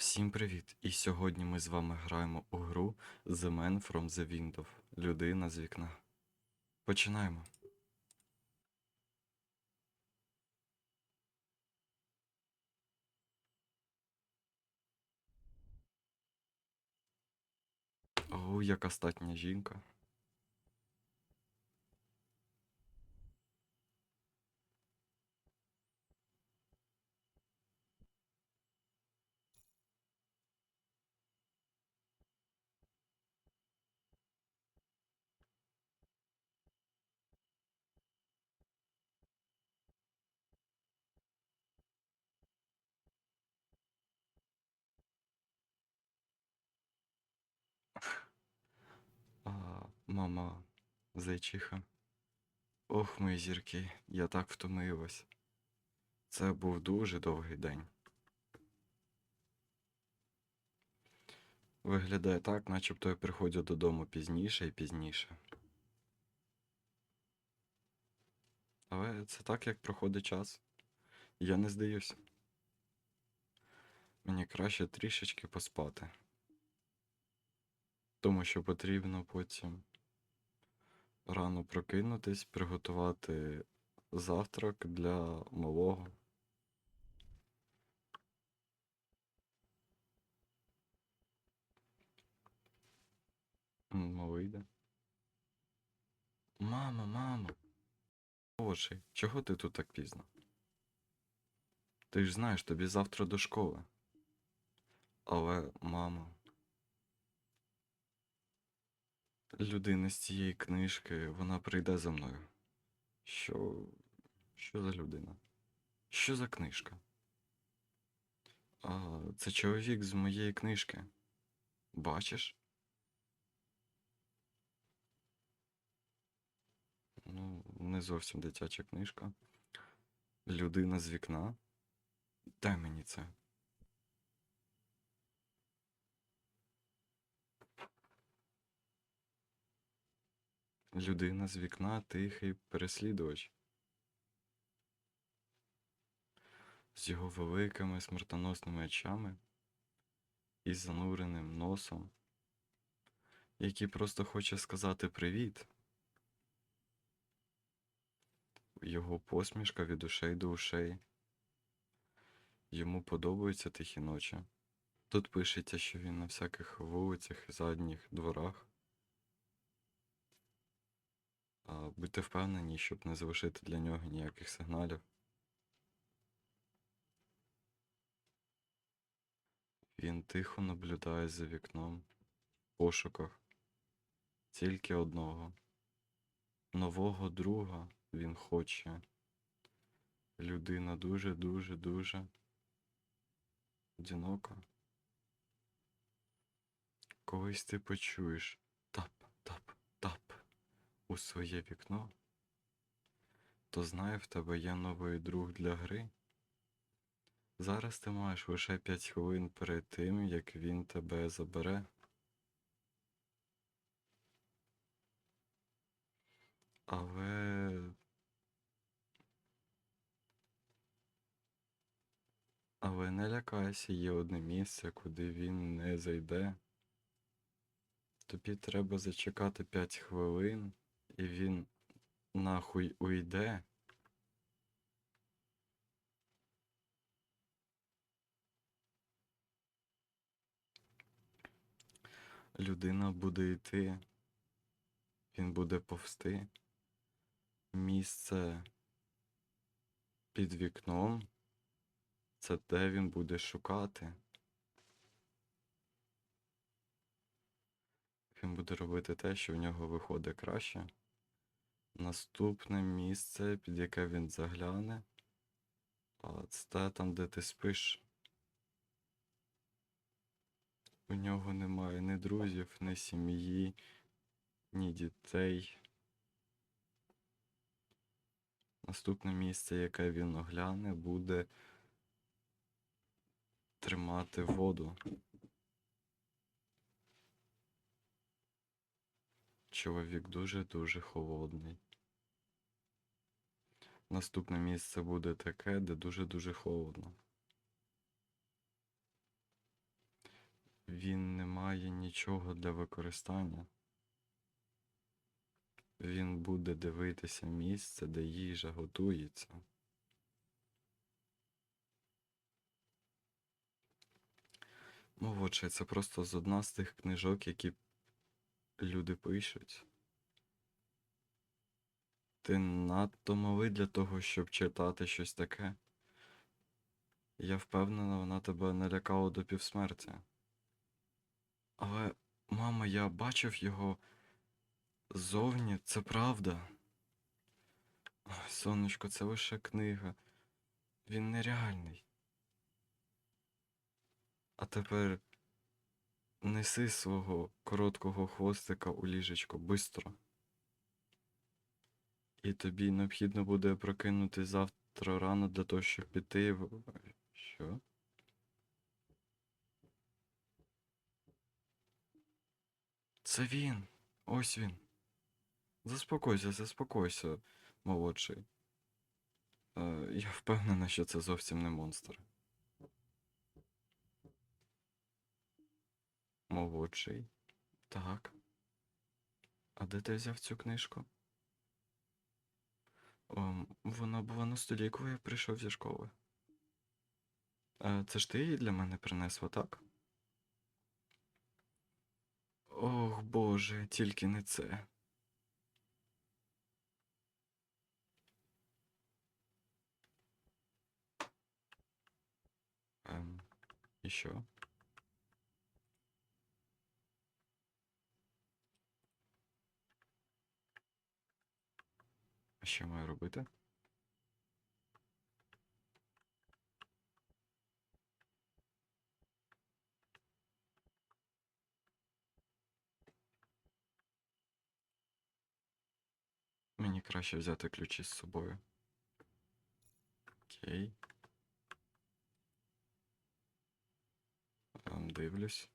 Всім привіт! І сьогодні ми з вами граємо у гру The Man from the Window. Людина з вікна. Починаємо. О, яка статня жінка. А, мама, зайчиха. Ох, мої зірки, я так втомилась. Це був дуже довгий день. Виглядає так, начебто я приходжу додому пізніше і пізніше. Але це так, як проходить час. Я не здаюсь. Мені краще трішечки поспати. Тому що потрібно потім рано прокинутись, приготувати завтрак для малого. Малий йде. Мама, мама. Боже, чого ти тут так пізно? Ти ж знаєш, тобі завтра до школи. Але, мамо, людина з цієї книжки, вона прийде за мною. Що. Що за людина? Що за книжка? А, це чоловік з моєї книжки. Бачиш? Ну, не зовсім дитяча книжка. Людина з вікна. Дай мені це. Людина з вікна тихий переслідувач. З його великими смертоносними очами і зануреним носом, який просто хоче сказати привіт. Його посмішка від ушей до ушей. Йому подобаються тихі ночі. Тут пишеться, що він на всяких вулицях і задніх дворах. А, будьте впевнені, щоб не залишити для нього ніяких сигналів. Він тихо наблюдає за вікном в пошуках тільки одного. Нового друга він хоче. Людина дуже, дуже, одинока. Колись ти почуєш тап, тап, тап у своє вікно, то знай, в тебе є новий друг для гри. Зараз ти маєш лише 5 хвилин перед тим, як він тебе забере. Але. Але не лякайся, є одне місце, куди він не зайде. Тобі треба зачекати 5 хвилин, і він нахуй уйде. Людина буде йти, він буде повсти. Місце під вікном це де він буде шукати. Він буде робити те, що в нього виходить краще. Наступне місце, під яке він загляне, а це те там, де ти спиш. У нього немає ні друзів, ні сім'ї, ні дітей. Наступне місце, яке він огляне, буде тримати воду. Чоловік дуже-дуже холодний. Наступне місце буде таке, де дуже-дуже холодно. він не має нічого для використання. Він буде дивитися місце, де їжа готується. Молодше, це просто з одна з тих книжок, які люди пишуть. Ти надто малий для того, щоб читати щось таке. Я впевнена, вона тебе налякала до півсмерті. Але, мама, я бачив його ззовні, це правда. Сонечко, це лише книга. Він нереальний. А тепер неси свого короткого хвостика у ліжечко бистро. І тобі необхідно буде прокинути завтра рано для того, щоб піти в. Що? Це він. Ось він. Заспокойся, заспокойся, молодший. Е, я впевнена, що це зовсім не монстр. Молодший. Так. А де ти взяв цю книжку? Ом, вона була на столі, коли я прийшов зі школи. Е, це ж ти її для мене принесла, так? Ох, Боже, тільки не це. Ем, і що? Що маю робити? Мені краще взяти ключі з собою. Окей. Дивлюсь.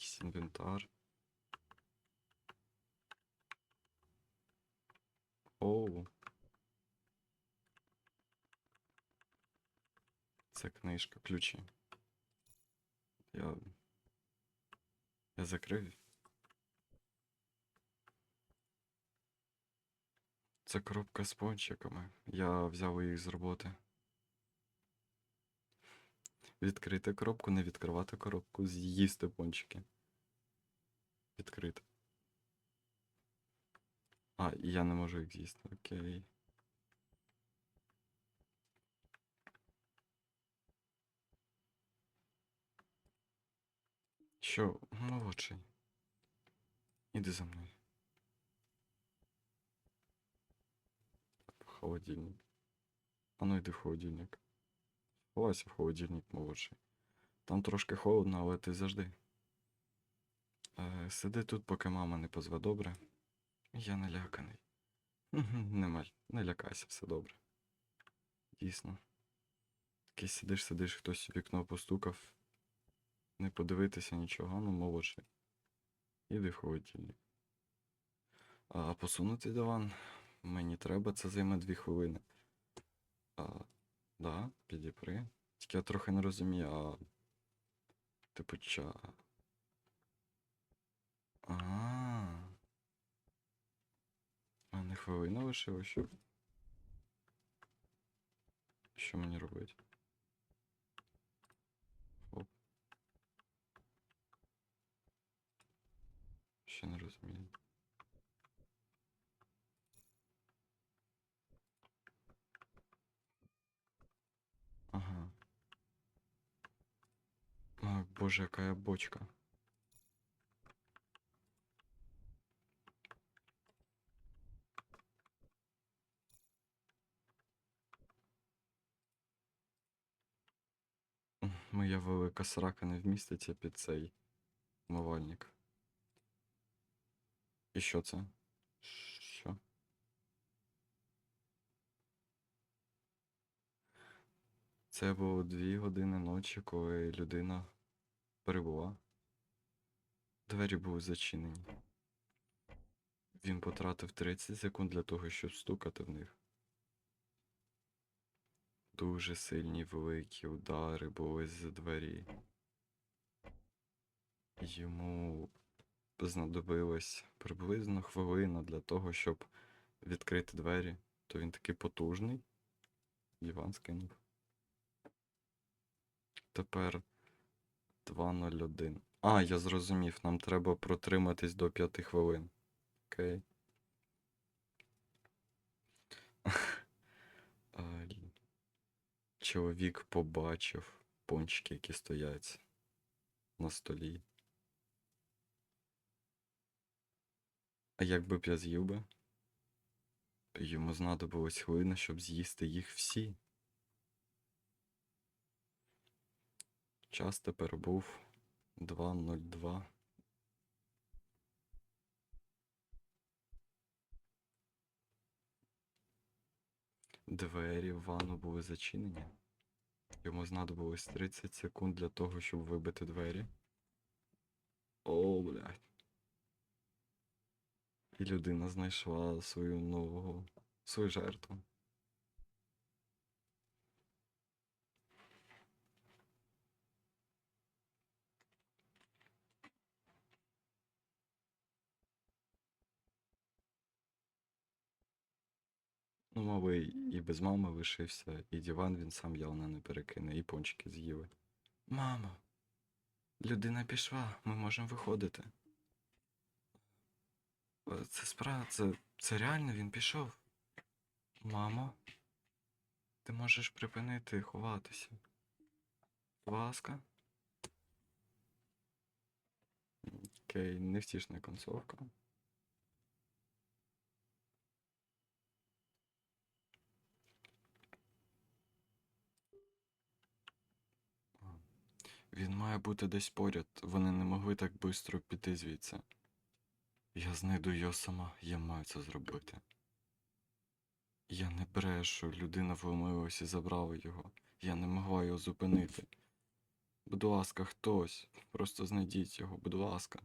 Якийсь інвентар. Оу. Це книжка, ключі. Я. Я закрив. Це коробка з пончиками. Я взяв їх з роботи. Відкрити коробку, не відкривати коробку, з'їсти пончики. Відкрити. А, я не можу їх з'їсти. Окей. Що, молодший? Іди за мною. Холодильник. А ну йди в холодильник. Ховайся в холодильник, молодший. Там трошки холодно, але ти завжди. Е, сиди тут, поки мама не позве добре. Я наляканий. Немаль, не лякайся, все добре. Дійсно. Такий сидиш, сидиш, хтось у вікно постукав. Не подивитися нічого, ну молодший. Іди в холодильник. А посунути диван мені треба, це займе дві хвилини. А, да, підіпри. Тільки я трохи не розумію, а. Типу ча. А. А не хвилина лишилось, що. Що мені робити? Оп. Ще не розумію. Ага. А, боже, какая бочка. Моя велика срака не вміститься під цей умивальник. І що це? Що? Це було дві години ночі, коли людина перебула. Двері були зачинені. Він потратив 30 секунд для того, щоб стукати в них. Дуже сильні великі удари були з двері. Йому знадобилось приблизно хвилина для того, щоб відкрити двері. То він такий потужний. Диван скинув. Тепер 2.01. А, я зрозумів, нам треба протриматись до 5 хвилин. Окей. Чоловік побачив пончики, які стоять на столі. А якби б я з'їв би? Йому знадобилось хвилина, щоб з'їсти їх всі. Час тепер був 2.02. Двері в ванну були зачинені. Йому знадобилось 30 секунд для того, щоб вибити двері. О, блядь. І людина знайшла свою нового, свою жертву. Малий і без мами лишився, і диван він сам явно не перекине, і пончики з'їли. Мамо, людина пішла, ми можемо виходити. Е, Це справа, це, це реально він пішов. Мамо, ти можеш припинити ховатися. Будь ласка. Окей, невтішна концовка. Він має бути десь поряд. Вони не могли так швидко піти звідси. Я знайду його сама, я маю це зробити. Я не брешу, людина вломилась і забрала його. Я не могла його зупинити. Будь ласка, хтось. Просто знайдіть його, будь ласка.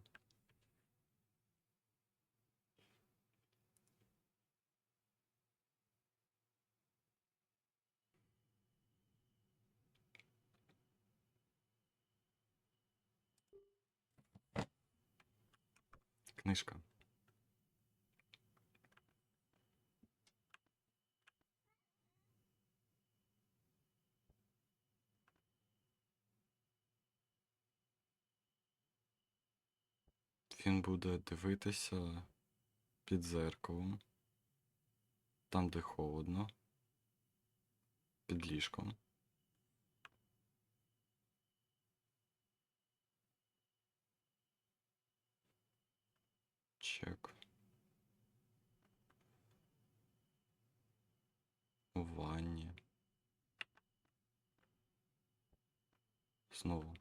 Книжка. Він буде дивитися під зеркалом, там, де холодно, під ліжком. Знову.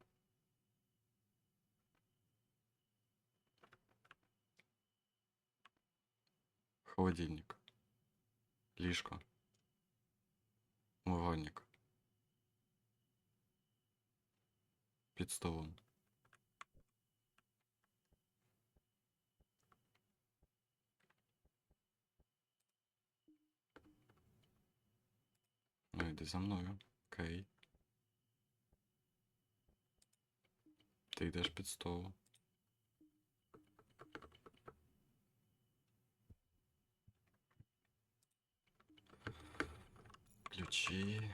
Холодильник. Ліжко. Умивальник. Під столом. Ну, йди за мною. Окей. Ти йдеш під стол. Ключі.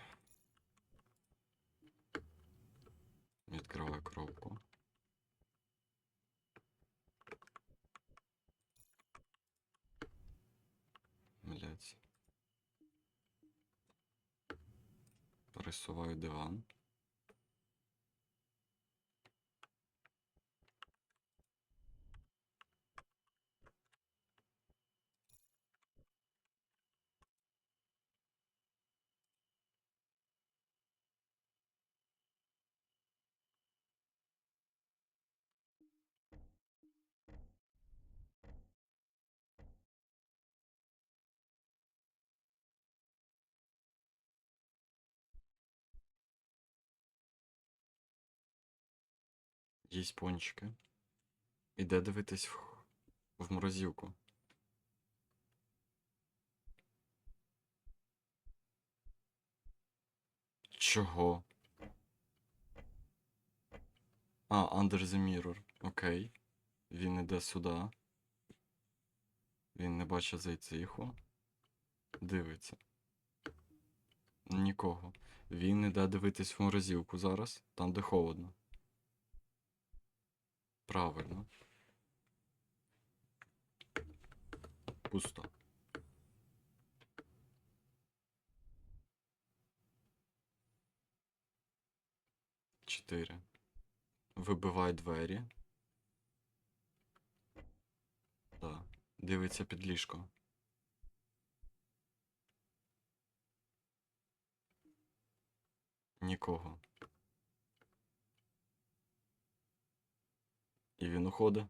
Відкриваю коробку. Блять. Пересуваю диван. Їсть пончики. Іде дивитись в, в морозилку. Чого? А, Under the Mirror. Окей. Він іде сюди. Він не бачить зайциху. Дивиться. Нікого. Він іде дивитись в морозилку зараз, там де холодно. Правильно. Пусто. Чотири. Вибивай двері. Так. Дивиться під ліжко. Нікого. І він уходить.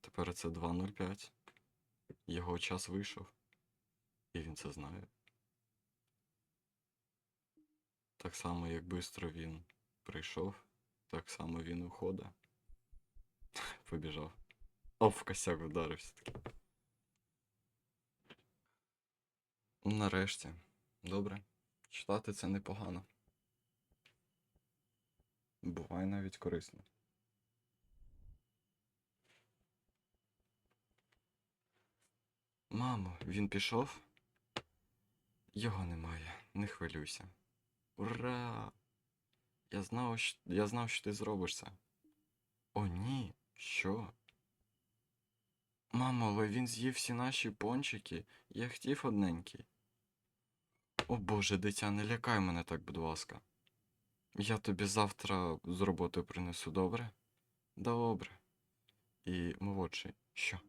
Тепер це 2.05. Його час вийшов. І він це знає. Так само, як швидко він прийшов, так само він уходить. Побіжав. Оп, в косяк вдарився таки. Нарешті. Добре. Читати це непогано. Буває навіть корисно. Мамо, він пішов? Його немає, не хвилюйся. Ура! Я знав, що... я знав, що ти зробиш це. О, ні, що? Мамо, але він з'їв всі наші пончики. Я хотів одненький. О боже, дитя, не лякай мене так, будь ласка. Я тобі завтра з роботи принесу, добре? Добре. І молодший, що?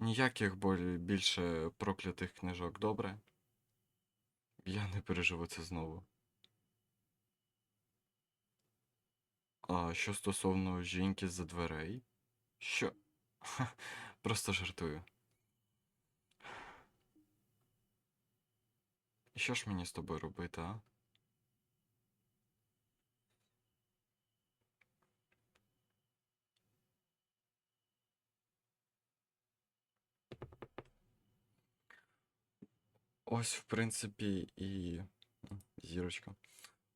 Ніяких більше проклятих книжок, добре? Я не переживу це знову. А що стосовно жінки за дверей? Що? Ха, Просто жартую. Що ж мені з тобою робити, а? Ось, в принципі, і. Зірочка.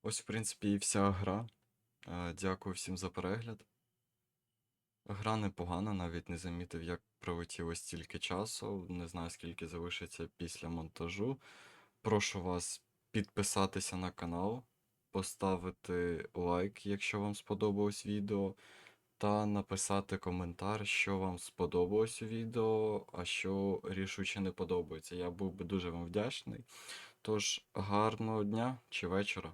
Ось, в принципі, і вся гра. Е, Дякую всім за перегляд. Гра непогана, навіть не замітив, як пролетіло стільки часу. Не знаю, скільки залишиться після монтажу. Прошу вас підписатися на канал, поставити лайк, якщо вам сподобалось відео, та написати коментар, що вам сподобалось у відео, а що рішуче не подобається. Я був би дуже вам вдячний. Тож, гарного дня чи вечора.